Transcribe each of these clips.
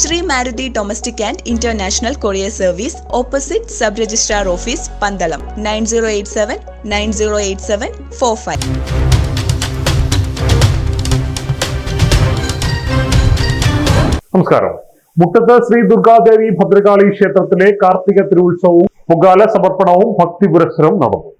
Shri Maruti domestic and international courier service opposite sub registrar office Pandalam nine zero eight seven nine zero eight seven four five. നമസ്കാരം. മുട്ടത്ത് ശ്രീ ദുർഗാദേവി ഭദ്രകാളി ക്ഷേത്രത്തിലെ കാർത്തിക തിരുത്സവവും പൊങ്കാല സമർപ്പണവും ഭക്തി പുരസ്സരവും നടന്നു.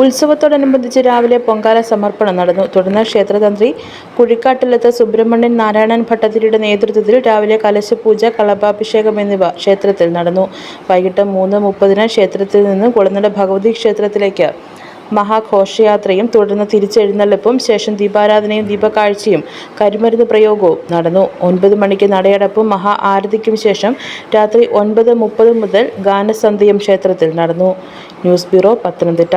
ഉത്സവത്തോടനുബന്ധിച്ച് രാവിലെ പൊങ്കാല സമർപ്പണം നടന്നു. തുടർന്ന് ക്ഷേത്രതന്ത്രി കുഴിക്കാട്ടിലത്ത് സുബ്രഹ്മണ്യൻ നാരായണൻ ഭട്ടതിരിയുടെ നേതൃത്വത്തിൽ രാവിലെ കലശപൂജ കളഭാഭിഷേകം എന്നിവ ക്ഷേത്രത്തിൽ നടന്നു. വൈകിട്ട് മൂന്ന് മുപ്പതിന് ക്ഷേത്രത്തിൽ നിന്ന് കുളനട ഭഗവതി ക്ഷേത്രത്തിലേക്ക് മഹാഘോഷയാത്രയും തുടർന്ന് തിരിച്ചെഴുന്നള്ളിപ്പും ശേഷം ദീപാരാധനയും ദീപകാഴ്ചയും കരിമരുന്ന് പ്രയോഗവും നടന്നു. ഒൻപത് മണിക്ക് നടയടപ്പും മഹാ ആരതിക്കും ശേഷം രാത്രി ഒൻപത് മുപ്പത് മുതൽ ഗാനസന്ധ്യയും ക്ഷേത്രത്തിൽ നടന്നു. News bureau Pathanamthitta.